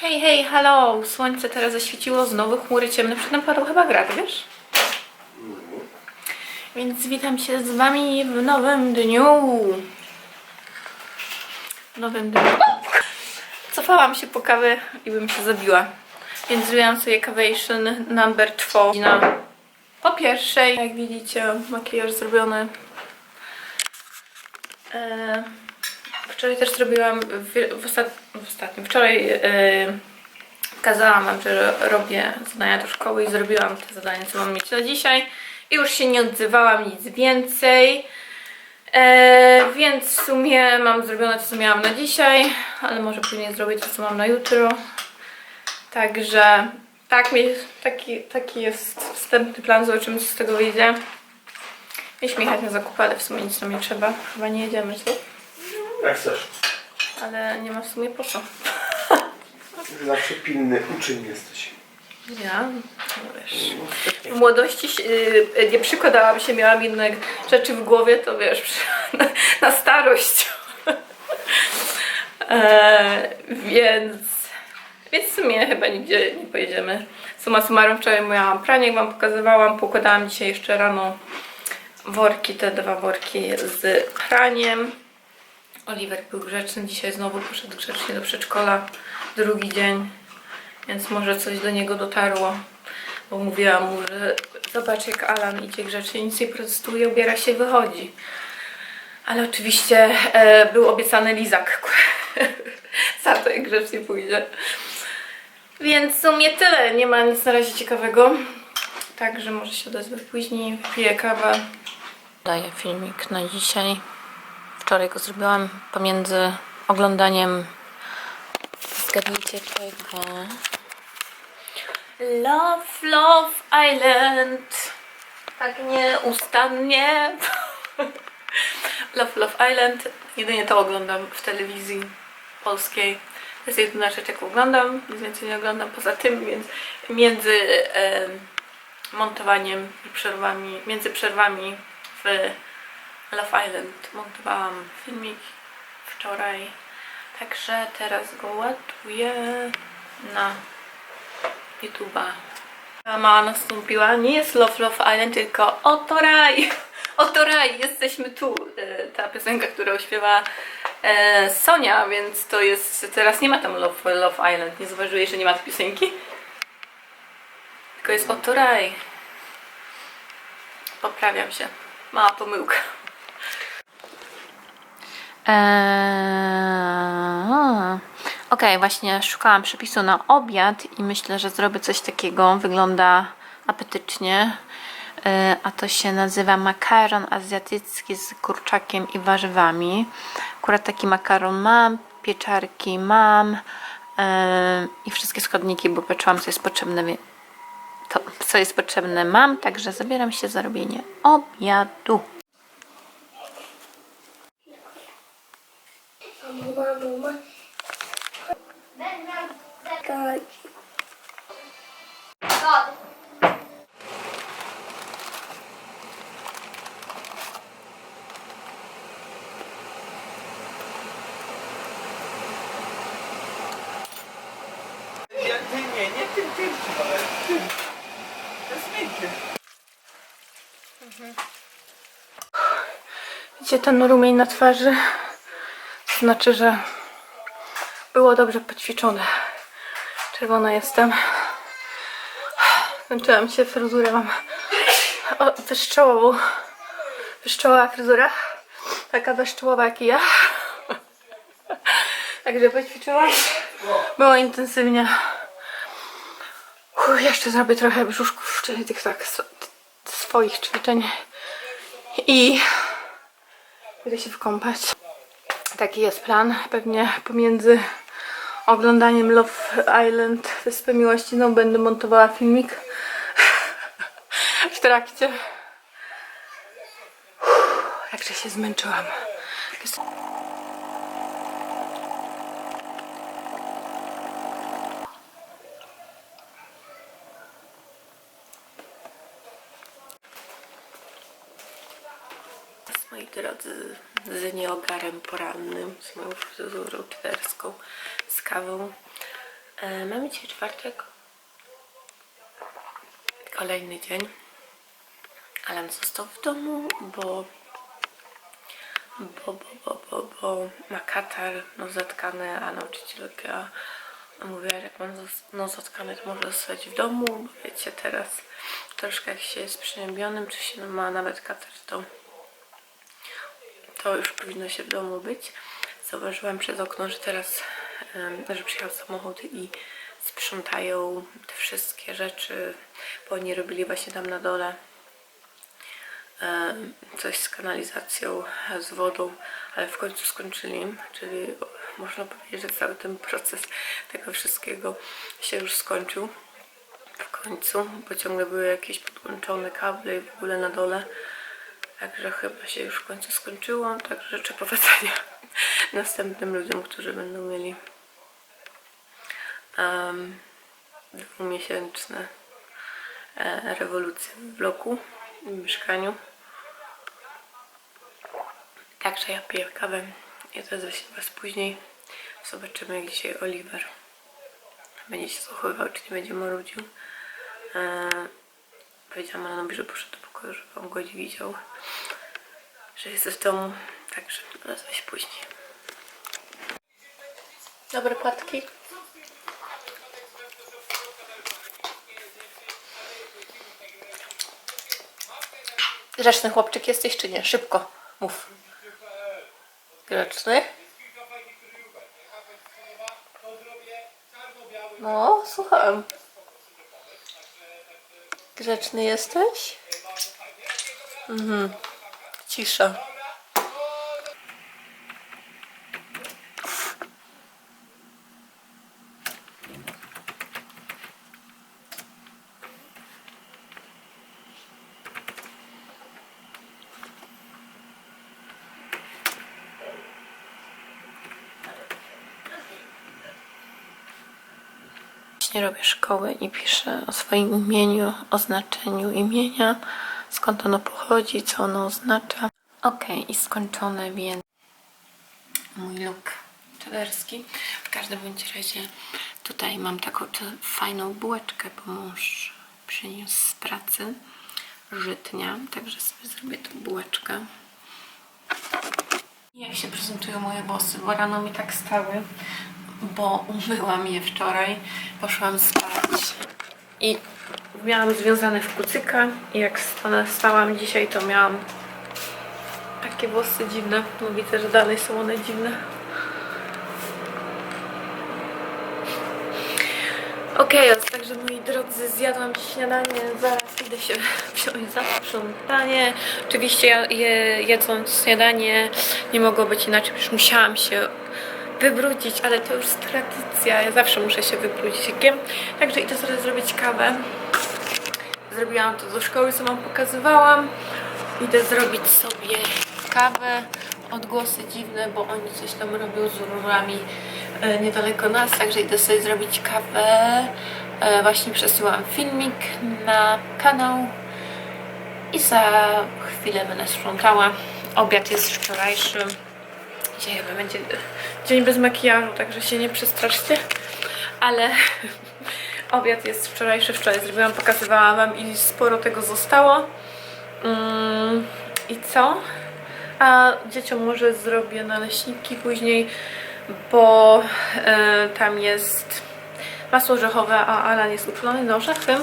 Hej, hej, halo! Słońce teraz zaświeciło, znowu chmury ciemne. Przed nam chyba grad, wiesz? Więc witam się z wami w nowym dniu. W nowym dniu. Cofałam się po kawę i bym się zabiła. Więc zrobiłam sobie Cavation number 4 na po pierwszej. Jak widzicie, makijaż zrobiony. Eee, Wczoraj też zrobiłam, w, w, ostat, w ostatnim, wczoraj yy, kazałam wam, że robię zadania do szkoły i zrobiłam te zadania, co mam mieć na dzisiaj. I już się nie odzywałam nic więcej. E, więc w sumie mam zrobione to, co miałam na dzisiaj, ale może później zrobię to, co mam na jutro. Także tak, taki, taki jest wstępny plan, zobaczymy, co z tego wyjdzie. Mieliśmy jechać na zakupy, ale w sumie nic nam nie trzeba. Chyba nie jedziemy, co? Jak chcesz. Ale nie ma w sumie po co. Zawsze pilny uczeń jesteś. Ja, no wiesz. W młodości się, y, nie przykładałam się, miałam inne rzeczy w głowie, to wiesz, na, na starość. e, więc, więc w sumie chyba nigdzie nie pojedziemy. Suma summarum wczoraj miałam pranie, jak wam pokazywałam, pokładałam dzisiaj jeszcze rano worki, te dwa worki z praniem. Oliver był grzeczny, dzisiaj znowu poszedł grzecznie do przedszkola, drugi dzień, więc może coś do niego dotarło, bo mówiłam mu, że zobacz jak Alan idzie grzecznie, nic nie protestuje, ubiera się i wychodzi. Ale oczywiście e, był obiecany lizak, za to jak grzecznie pójdzie. Więc w sumie tyle, nie ma nic na razie ciekawego, także może się odezwę później, piję kawę. Daję filmik na dzisiaj. Wczoraj go zrobiłam pomiędzy oglądaniem zgadnijcie czego Love, Love Island. Tak nieustannie. Love, Love Island. Jedynie to oglądam w telewizji polskiej. To jest jedyna rzecz jaką oglądam. Nic więcej nie oglądam poza tym więc między em, montowaniem i przerwami między przerwami w Love Island montowałam filmik wczoraj, także teraz go ładuję na YouTube'a. Mama nastąpiła, nie jest Love Love Island, tylko Oto Raj! Oto Raj, jesteśmy tu! E, Ta piosenka, którą śpiewa e, Sonia, więc to jest, teraz nie ma tam Love Love Island, nie zauważyłeś, że nie ma tej piosenki? Tylko jest Oto Raj. Poprawiam się. Mała pomyłka. Eee, Okej, właśnie szukałam przepisu na obiad i myślę, że zrobię coś takiego. Wygląda apetycznie. Eee, A to się nazywa makaron azjatycki z kurczakiem i warzywami. Akurat taki makaron mam, pieczarki mam eee, i wszystkie składniki, bo patrzyłam, co jest potrzebne. To, co jest potrzebne mam, także zabieram się za robienie obiadu. Nie, nie, nie, nie tym, tym, ale tym. To jest miękkie. Widzicie ten rumień na twarzy? Znaczy, że było dobrze poćwiczone. Czerwona jestem. Kończyłam się, fryzurę mam o, wyszczołową. Wyszczołowa fryzura. Taka wyszczołowa jak i ja. Także poćwiczyłam. Było intensywnie. Uff, jeszcze zrobię trochę brzuszków, czyli tych tak sw- swoich ćwiczeń. I Idę się wkąpać. Taki jest plan. Pewnie pomiędzy oglądaniem Love Island Wyspę Miłości no, będę montowała filmik w trakcie. Uff, Jakże się zmęczyłam. Drodzy, z nieogarem porannym, z moją fryzurą twerską, z kawą. E, mamy dzisiaj czwartek. Kolejny dzień. Alan został w domu, bo bo, bo, bo, bo, bo ma katar, no zatkany, a nauczycielka mówiła, jak mam no zatkany, to może zostać w domu, bo wiecie, teraz troszkę jak się jest przygnębionym, czy się ma nawet katar, to to już powinno się w domu być. Zauważyłam przez okno, że teraz, że przyjechał samochód i sprzątają te wszystkie rzeczy, bo oni robili właśnie tam na dole coś z kanalizacją, z wodą, ale w końcu skończyli, czyli można powiedzieć, że cały ten proces tego wszystkiego się już skończył w końcu, bo ciągle były jakieś podłączone kable i w ogóle na dole. Także chyba się już w końcu skończyło. Także życzę powodzenia następnym ludziom, którzy będą mieli um, dwumiesięczne e, rewolucje w bloku, w mieszkaniu. Także ja piję kawę i odezwę się Was później. Zobaczymy, jak dzisiaj Oliver będzie się zachowywał, czy nie będzie marudził. E, powiedziałam Alanowi, że poszedł do pokoju, żeby on go widział, że jest w domu. Także się później. Dobre płatki. Grzeczny chłopczyk jesteś czy nie? Szybko, mów. Grzeczny? No, słucham. Grzeczny jesteś? Mhm. Cisza. Właśnie robię szkołę i piszę o swoim imieniu, o znaczeniu imienia, skąd ono pochodzi, co ono oznacza. Ok, i skończone, więc mój look czaderski. W każdym bądź razie tutaj mam taką fajną bułeczkę, bo mąż przyniósł z pracy żytnia, także sobie zrobię tą bułeczkę. Jak się prezentują moje włosy, bo rano mi tak stały, bo umyłam je wczoraj, poszłam spać i miałam związane w kucyka i jak stałam dzisiaj, to miałam takie włosy dziwne. No widzę, że dalej są one dziwne. Okej, okay, także moi drodzy, zjadłam śniadanie, zaraz idę się wziąć za sprzątanie. Oczywiście ja, je, jedząc śniadanie nie mogło być inaczej, przecież musiałam się wybrudzić, ale to już tradycja, ja zawsze muszę się wybrudzić. Także idę sobie zrobić kawę. Zrobiłam to do szkoły, co wam pokazywałam. Idę zrobić sobie kawę. Odgłosy dziwne, bo oni coś tam robią z rurami e, niedaleko nas, także idę sobie zrobić kawę. E, właśnie przesyłam filmik na kanał i za chwilę będę sprzątała. Obiad jest wczorajszy. Dzisiaj będzie dzień bez makijażu, także się nie przestraszcie. Ale obiad jest wczorajszy, wczoraj zrobiłam, pokazywałam wam i sporo tego zostało. Mm, I co? A dzieciom może zrobię naleśniki później, bo e, tam jest masło orzechowe, a Alan jest uczulony na orzechy,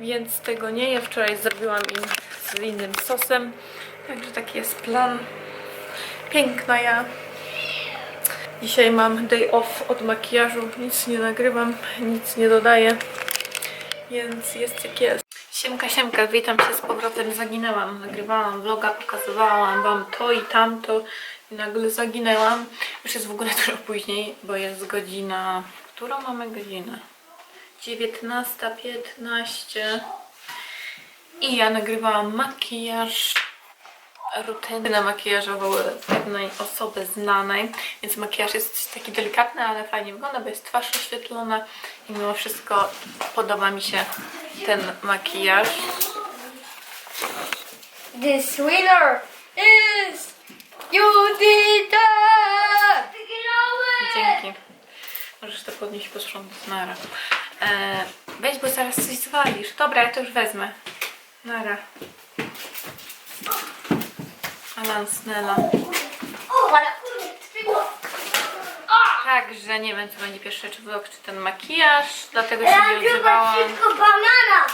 więc tego nie je. Wczoraj zrobiłam im z innym sosem, także taki jest plan. Piękna ja. Dzisiaj mam day off od makijażu, nic nie nagrywam, nic nie dodaję, więc jest jak jest. Siemka, siemka, witam się z powrotem, zaginęłam, nagrywałam vloga, pokazywałam wam to i tamto i nagle zaginęłam. Już jest w ogóle dużo później, bo jest godzina, którą mamy godzinę? 19.15 i ja nagrywałam makijaż rutynę makijażową pewnej osoby znanej, więc makijaż jest taki delikatny, ale fajnie wygląda, bo jest twarz oświetlona i mimo wszystko podoba mi się ten makijaż. This winner is Judita! Dzięki. Możesz to podnieść posprzątać. Nara. E, weź, bo zaraz coś zwalisz. Dobra, ja to już wezmę. Nara. Alan Snella. Także nie wiem, co będzie pierwsze, czy vlog, czy ten makijaż, dlatego się nie odzywałam. szybko banana.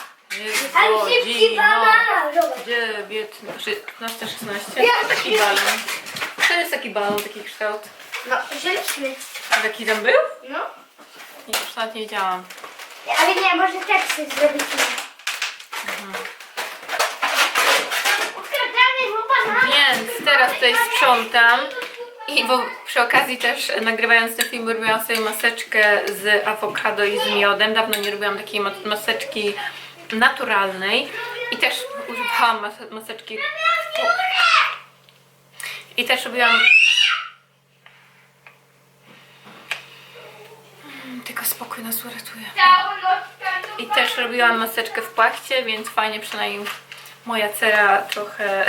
Ale szybki godzina. banana. Zobacz. 19.16. Ja- Taki balon. To jest taki balon, taki kształt. No, wzięliśmy. A taki tam był? No. Nie, już nawet nie wiedziałam. Ale nie, może też coś zrobić. Ukradamy mu banana. Więc teraz tutaj sprzątam. I bo przy okazji też e, nagrywając ten film robiłam sobie maseczkę z awokado i z miodem. Dawno nie robiłam takiej ma- maseczki naturalnej. I też używałam mas- maseczki. I też robiłam. Mm, Tylko spokój nas uratuje. I też robiłam maseczkę w płachcie, więc fajnie przynajmniej moja cera trochę,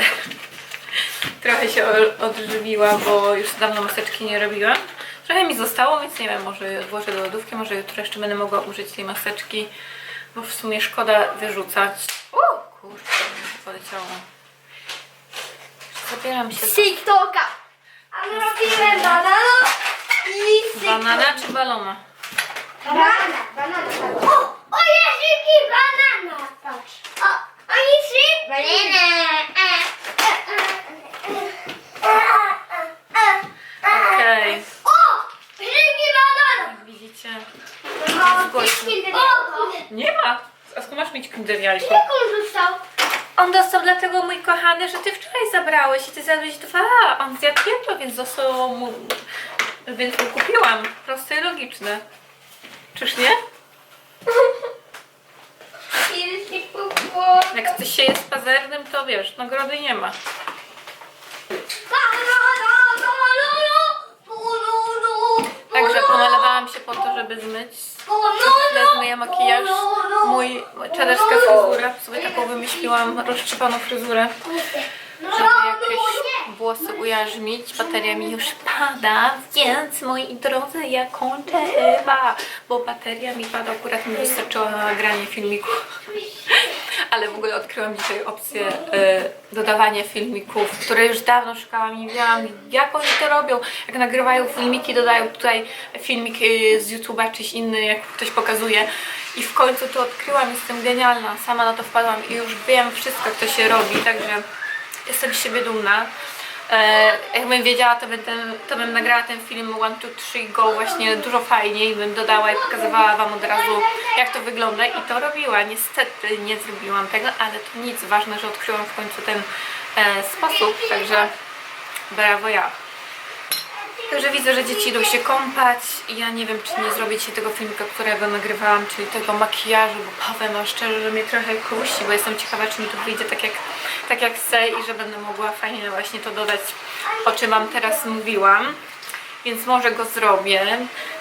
trochę się o- odżywiła, bo już dawno maseczki nie robiłam. Trochę mi zostało, więc nie wiem, może włożę do lodówki, może jutro jeszcze będę mogła użyć tej maseczki, bo w sumie szkoda wyrzucać. O kurczę, poleciało. Zabieram się Z TikToka. A my robimy banana i z banana czy balona? Banana, banana. O, o jest szybki banana. Patrz. O, oni szybki. Banana. Okej, O, szybki banana. jak widzicie. O, głośno. O, Nie ma! A jajko? jak on został? On dostał dlatego, mój kochany, że ty wczoraj zabrałeś i ty zjadłeś dwa. On zjadł jedno, więc zostało mu... Więc mu kupiłam. Proste i logiczne. Czyż nie? Jak ktoś się jest pazernym, to wiesz, nagrody nie ma. Banana, banana, banana. Także pomalowałam się po to, żeby zmyć. Chwilę zmyję makijaż. Mój czaderska fryzura. Sobie taką wymyśliłam, roztrzepaną fryzurę. żeby jakieś włosy ujarzmić. Bateria mi już pada, więc moi drodzy, ja kończę chyba, bo bateria mi pada, akurat mi wystarczyła na nagranie filmiku. Ale w ogóle odkryłam dzisiaj opcję e, dodawania filmików, które już dawno szukałam i wiedziałam jak oni to robią. Jak nagrywają filmiki, dodają tutaj filmik e, z YouTube'a czyś inny, jak ktoś pokazuje. I w końcu to odkryłam, jestem genialna, sama na to wpadłam i już wiem wszystko jak to się robi, także jestem z siebie dumna. E, jakbym wiedziała, to ten, to bym nagrała ten film One, Two, Three, Go właśnie dużo fajniej, bym dodała i pokazywała Wam od razu, jak to wygląda i to robiła. Niestety nie zrobiłam tego, ale to nic, ważne, że odkryłam w końcu ten e, sposób, także brawo ja. Także widzę, że dzieci idą się kąpać i ja nie wiem, czy nie zrobię dzisiaj tego filmika, którego nagrywałam, czyli tego makijażu, bo powiem wam szczerze, że mnie trochę kusi, bo jestem ciekawa, czy mi to wyjdzie tak jak, tak jak chcę i że będę mogła fajnie właśnie to dodać, o czym wam teraz mówiłam. Więc może go zrobię.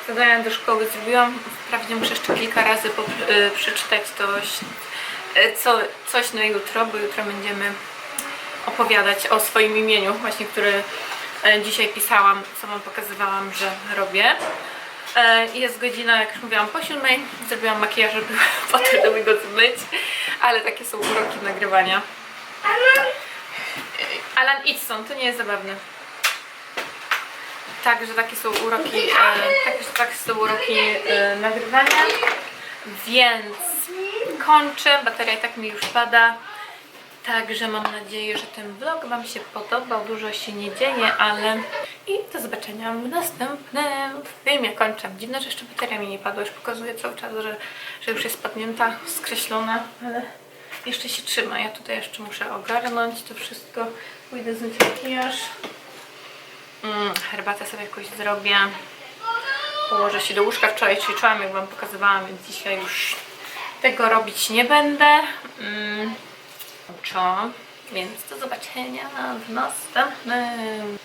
Zadania do szkoły zrobiłam. Wprawdzie muszę jeszcze kilka razy po, y, przeczytać to, y, co, coś na jutro, bo jutro będziemy opowiadać o swoim imieniu, właśnie który e, dzisiaj pisałam, co Wam pokazywałam, że robię. E, Jest godzina, jak już mówiłam, po siódmej. Zrobiłam makijaż, żeby potem żeby go zmyć, ale takie są uroki nagrywania. E, Alan, idź stąd, to nie jest zabawne. Także takie są uroki, e, takie, takie są uroki e, nagrywania. Więc kończę, bateria i tak mi już pada. Także mam nadzieję, że ten vlog Wam się podobał. Dużo się nie dzieje, ale i do zobaczenia w następnym filmie. Kończę. Dziwne, że jeszcze bateria mi nie padła. Już pokazuję cały czas, że, że już jest padnięta, skreślona, ale jeszcze się trzyma. Ja tutaj jeszcze muszę ogarnąć to wszystko. Pójdę zmyć makijaż. Mm, herbatę sobie jakoś zrobię. Położę się do łóżka. Wczoraj ćwiczyłam, jak Wam pokazywałam, więc dzisiaj już tego robić nie będę. Mm, co? Więc do zobaczenia w następnym.